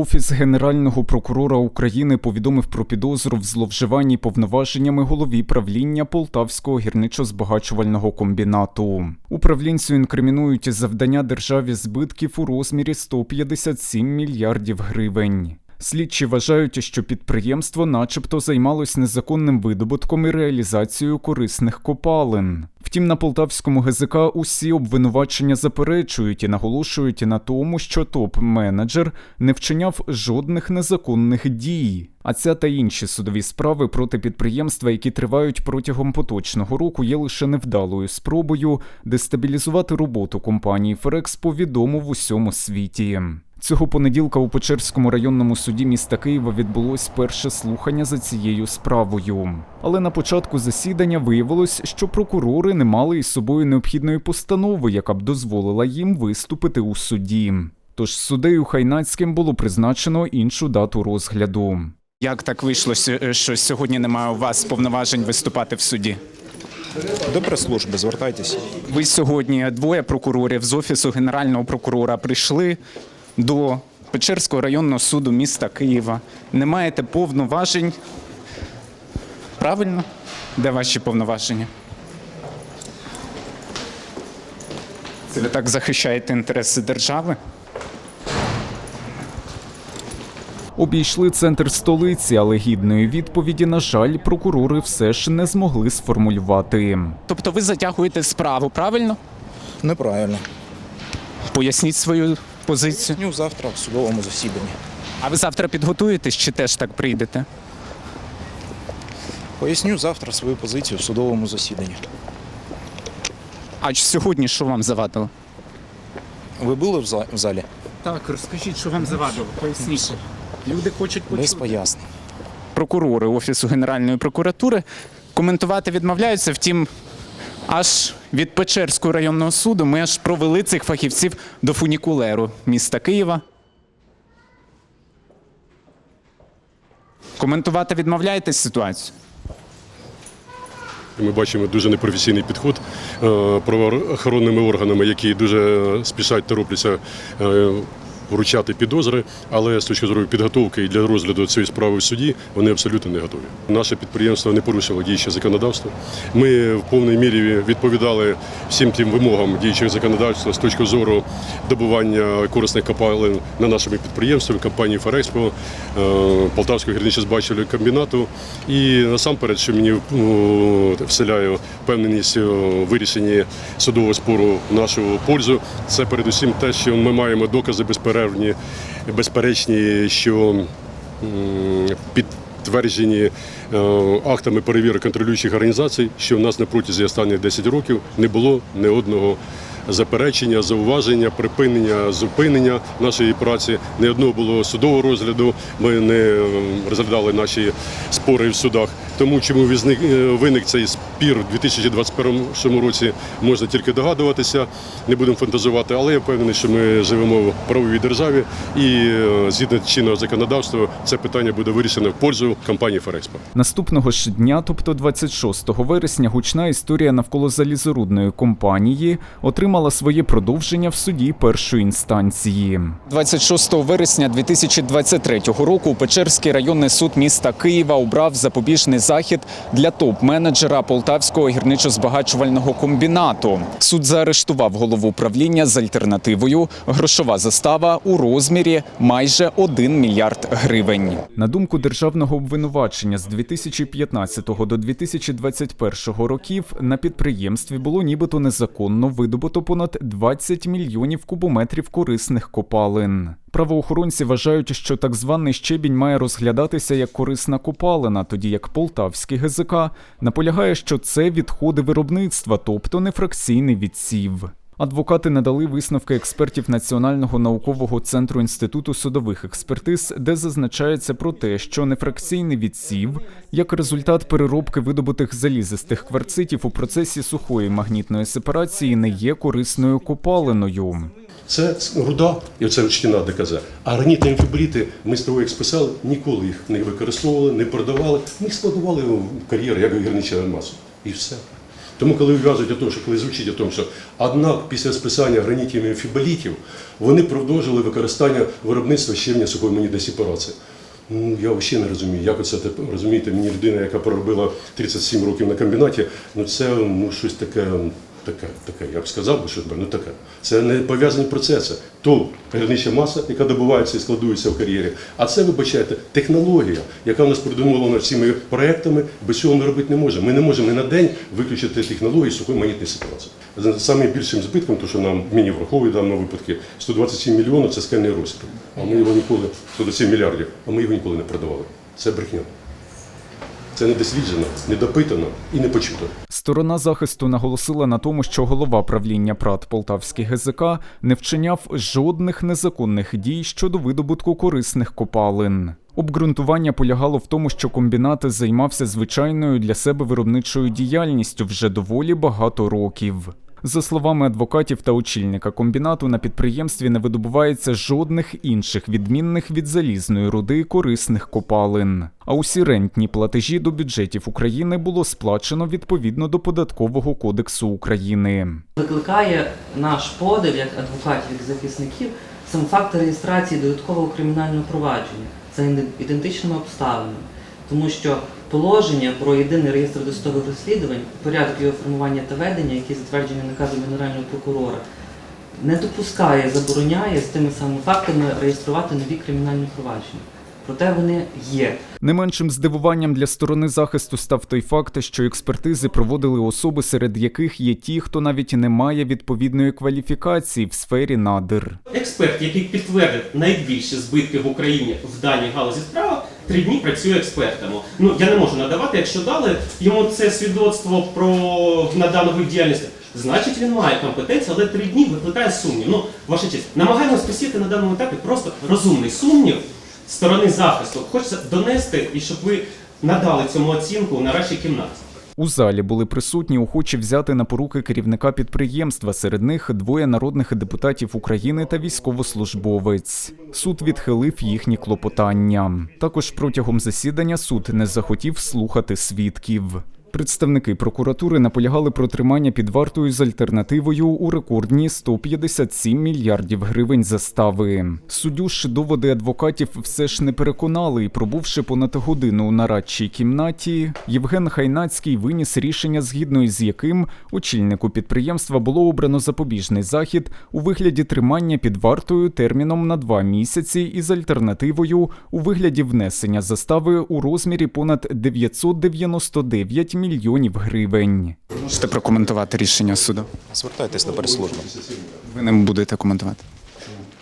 Офіс Генерального прокурора України повідомив про підозру в зловживанні повноваженнями голові правління Полтавського гірничо-збагачувального комбінату. Управлінцю інкримінують завдання державі збитків у розмірі 157 мільярдів гривень. Слідчі вважають, що підприємство начебто займалось незаконним видобутком і реалізацією корисних копалин. Втім, на полтавському ГЗК усі обвинувачення заперечують і наголошують на тому, що топ-менеджер не вчиняв жодних незаконних дій. А ця та інші судові справи проти підприємства, які тривають протягом поточного року, є лише невдалою спробою дестабілізувати роботу компанії Ферекспо відомо в усьому світі. Цього понеділка у Печерському районному суді міста Києва відбулось перше слухання за цією справою. Але на початку засідання виявилось, що прокурори не мали із собою необхідної постанови, яка б дозволила їм виступити у суді. Тож суддею Хайнацьким було призначено іншу дату розгляду. Як так вийшло, що сьогодні немає у вас повноважень виступати в суді? До прес-служби звертайтеся. Ви сьогодні двоє прокурорів з офісу генерального прокурора прийшли до Печерського районного суду міста Києва. Не маєте повноважень. Правильно? Де ваші повноваження? Це ви так захищаєте інтереси держави? Обійшли центр столиці, але гідної відповіді, на жаль, прокурори все ж не змогли сформулювати. Тобто ви затягуєте справу, правильно? Неправильно. Поясніть свою позицію. Ну, завтра в судовому засіданні. А ви завтра підготуєтесь чи теж так прийдете? Поясню завтра свою позицію в судовому засіданні. А сьогодні що вам завадило? Ви були в за- в залі? Так, розкажіть, що вам завадило. Поясніть. Люди хочуть Без пояснень. Прокурори Офісу Генеральної прокуратури коментувати відмовляються. Втім, аж від Печерського районного суду ми аж провели цих фахівців до фунікулеру міста Києва. Коментувати відмовляєтесь ситуацію? Ми бачимо дуже непрофесійний підход е, правоохоронними органами, які дуже спішать торопляться вручати підозри, але з точки зору підготовки і для розгляду цієї справи в суді вони абсолютно не готові. Наше підприємство не порушило діюче законодавство. Ми в повній мірі відповідали всім тим вимогам діючого законодавства з точки зору добування корисних копалин на нашому підприємстві, компанії Ферекспо, Полтавського гірничо-збачувального комбінату. І насамперед, що мені ну, вселяє впевненість у вирішенні судового спору в нашу пользу, це передусім те, що ми маємо докази безперервні, безперечні, що підтверджені е, актами перевірок контролюючих організацій, що в нас на протязі останніх 10 років не було ні одного заперечення, зауваження, припинення, зупинення нашої праці. Ні одного було судового розгляду. Ми не розглядали наші спори в судах. Тому чому візник- е, виник цей спір у 2021 році, можна тільки догадуватися, не будемо фантазувати, але я впевнений, що ми живемо в правовій державі і е, згідно чинного законодавства це питання буде вирішено в пользу компанії Ферекспо. Наступного ж дня, тобто 26 вересня, гучна історія навколо залізорудної компанії отримала своє продовження в суді першої інстанції. 26 вересня 2023 року Печерський районний суд міста Києва обрав запобіжний захід для топ-менеджера Полтавського гірничо-збагачувального комбінату. Суд заарештував голову правління з альтернативою грошова застава у розмірі майже 1 мільярд гривень. На думку державного обвинувачення з 2015 до 2021 років на підприємстві було нібито незаконно видобуто понад 20 мільйонів кубометрів корисних копалин. Правоохоронці вважають, що так званий щебінь має розглядатися як корисна копалина, тоді як полтавський ГЗК наполягає, що це відходи виробництва, тобто нефракційний відсів. Адвокати надали висновки експертів Національного наукового центру інституту судових експертиз, де зазначається про те, що нефракційний відсів як результат переробки видобутих залізистих кварцитів у процесі сухої магнітної сепарації не є корисною копалиною. Це руда і оце ручтіна ДКЗ. А гранітні амфібріти ми з того, як списали, ніколи їх не використовували, не продавали. Ми складували в кар'єр як гірнича масу. І все. Тому, коли вважають о тому, що коли звучить о тому, що однак після списання гранітів і фіболітів вони продовжили використання виробництва щебня сухої монітної сепарації. Ну, я взагалі не розумію, як оце розумієте, мені людина, яка проробила 37 років на комбінаті, ну це ну щось таке, таке, таке, я б сказав що ну таке. Це не пов'язані процеси. То гірнича маса, яка добувається і складується в кар'єрі. А це, вибачайте, технологія, яка в нас придумувала цими проектами, без цього ми робити не можемо. Ми не можемо ні на день виключити технології сухої монітної ситуації. Саме більшим збитком, то що нам мені враховує в даному випадку, 127 мільйонів це скельний розстріл. А ми його ніколи, 127 мільярдів, а ми його ніколи не продавали. Це брехня. Це не досліджено, не допитано і не почуто. Сторона захисту наголосила на тому, що голова правління ПРАТ Полтавський ГЗК не вчиняв жодних незаконних дій щодо видобутку корисних копалин. Обґрунтування полягало в тому, що комбінат займався звичайною для себе виробничою діяльністю вже доволі багато років. За словами адвокатів та очільника комбінату, на підприємстві не видобувається жодних інших відмінних від залізної руди корисних копалин. А усі рентні платежі до бюджетів України було сплачено відповідно до податкового кодексу України. Викликає наш подив як адвокатів, як захисників, сам факт реєстрації додаткового кримінального провадження за ідентичними обставинами. Тому що положення про єдиний реєстр досудових розслідувань, порядок його формування та ведення, який затверджений наказом Генерального прокурора, не допускає, забороняє з тими самими фактами реєструвати нові кримінальні провадження. Проте вони є. Не меншим здивуванням для сторони захисту став той факт, що експертизи проводили особи, серед яких є ті, хто навіть не має відповідної кваліфікації в сфері надр. Експерт, який підтвердив найбільші збитки в Україні в даній галузі справа, три дні працює експертом. Ну я не можу надавати, якщо дали йому це свідоцтво про на дану вид діяльності. Значить, він має компетенцію, але три дні викликає сумнів. Ну, ваша честь, намагаємось посіяти на даному етапі просто розумний сумнів сторони захисту. Хочеться донести і щоб ви надали цьому оцінку нарешті кімнаті. У залі були присутні охочі взяти на поруки керівника підприємства. Серед них двоє народних депутатів України та військовослужбовець. Суд відхилив їхні клопотання. Також протягом засідання суд не захотів слухати свідків. Представники прокуратури наполягали про тримання під вартою з альтернативою у рекордні 157 мільярдів гривень застави. Суддю ж доводи адвокатів все ж не переконали, і пробувши понад годину у нарадчій кімнаті, Євген Хайнацький виніс рішення, згідно із яким очільнику підприємства було обрано запобіжний захід у вигляді тримання під вартою терміном на два місяці із альтернативою у вигляді внесення застави у розмірі понад 999 мільйонів гривень. Можете прокоментувати рішення суду? Звертайтесь до прес-служби. Ви не будете коментувати.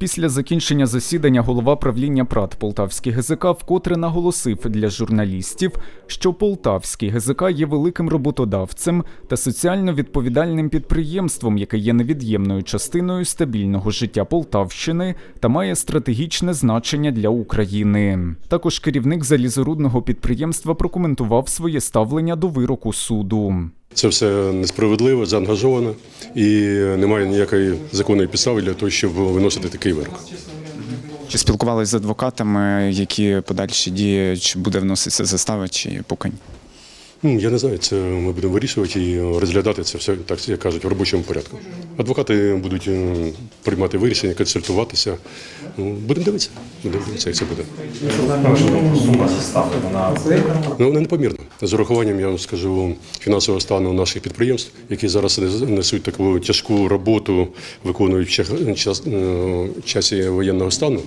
Після закінчення засідання голова правління ПРАТ Полтавський ГЗК вкотре наголосив для журналістів, що Полтавський ГЗК є великим роботодавцем та соціально відповідальним підприємством, яке є невід'ємною частиною стабільного життя Полтавщини та має стратегічне значення для України. Також керівник залізорудного підприємства прокоментував своє ставлення до вироку суду. Це все несправедливо, заангажовано і немає ніякої законної підстави для того, щоб виносити такий вирок. Чи спілкувалися з адвокатами, які подальші дії, чи буде вноситися застава, чи? Ну, Я не знаю, це ми будемо вирішувати і розглядати це все, так як кажуть, в робочому порядку. Адвокати будуть е, приймати вирішення, консультуватися. Ну, Будемо дивитися, будемо дивитися, як це буде. Ну, вона непомірна. З урахуванням, я вам скажу, фінансового стану наших підприємств, які зараз несуть таку тяжку роботу, виконують в е, часі воєнного стану,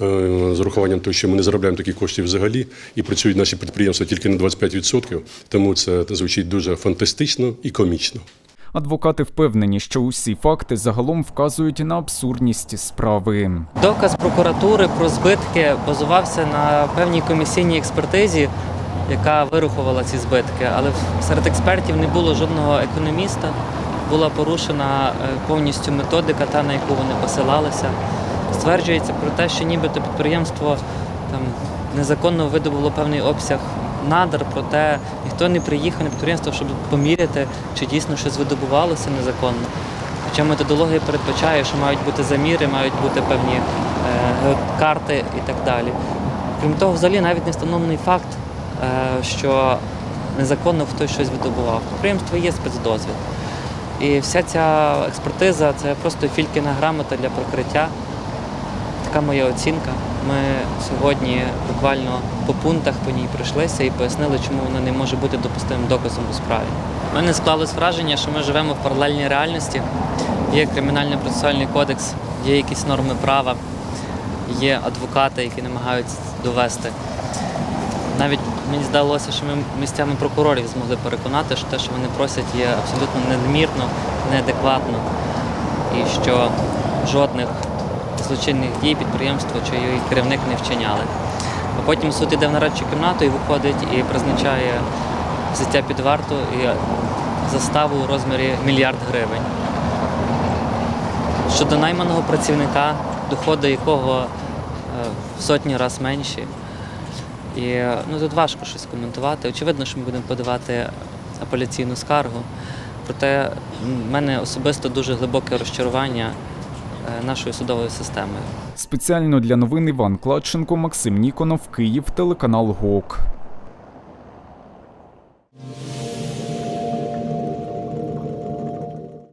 з урахуванням того, що ми не заробляємо такі коштів взагалі, і працюють наші підприємства тільки на 25%, тому це звучить дуже фантастично і комічно. Адвокати впевнені, що усі факти загалом вказують на абсурдність справи. Доказ прокуратури про збитки базувався на певній комісійній експертизі, яка вирахувала ці збитки. Але серед експертів не було жодного економіста. Була порушена е, повністю методика, та на яку вони посилалися. Стверджується про те, що нібито підприємство там незаконно видобуло певний обсяг надр, проте ніхто не приїхав на підприємство, щоб поміряти, чи дійсно щось видобувалося незаконно. Хоча методологія передбачає, що мають бути заміри, мають бути певні е, карти і так далі. Крім того, взагалі навіть не встановлений факт, е, що незаконно хтось щось видобував. В підприємства є спецдозвіл. І вся ця експертиза це просто фількіна грамота для прикриття. Така моя оцінка. Ми сьогодні буквально по пунктах по ній пройшлися і пояснили, чому вона не може бути допустимим доказом у справі. У мене склалось враження, що ми живемо в паралельній реальності. Є кримінальний процесуальний кодекс, є якісь норми права, є адвокати, які намагаються довести. Навіть мені здалося, що ми місцями прокурорів змогли переконати, що те, що вони просять, є абсолютно надмірно, неадекватно, і що жодних злочинних дій підприємство чи її керівник не вчиняли. А потім суд іде в нарадчу кімнату і виходить і призначає взяття під варту і заставу у розмірі мільярд гривень. Щодо найманого працівника, доходи якого е, в сотні разів менші. І ну, тут важко щось коментувати. Очевидно, що ми будемо подавати апеляційну скаргу. Проте в мене особисто дуже глибоке розчарування нашою судовою системою. Спеціально для новин Іван Кладченко, Максим Ніконов, Київ, телеканал ГОК.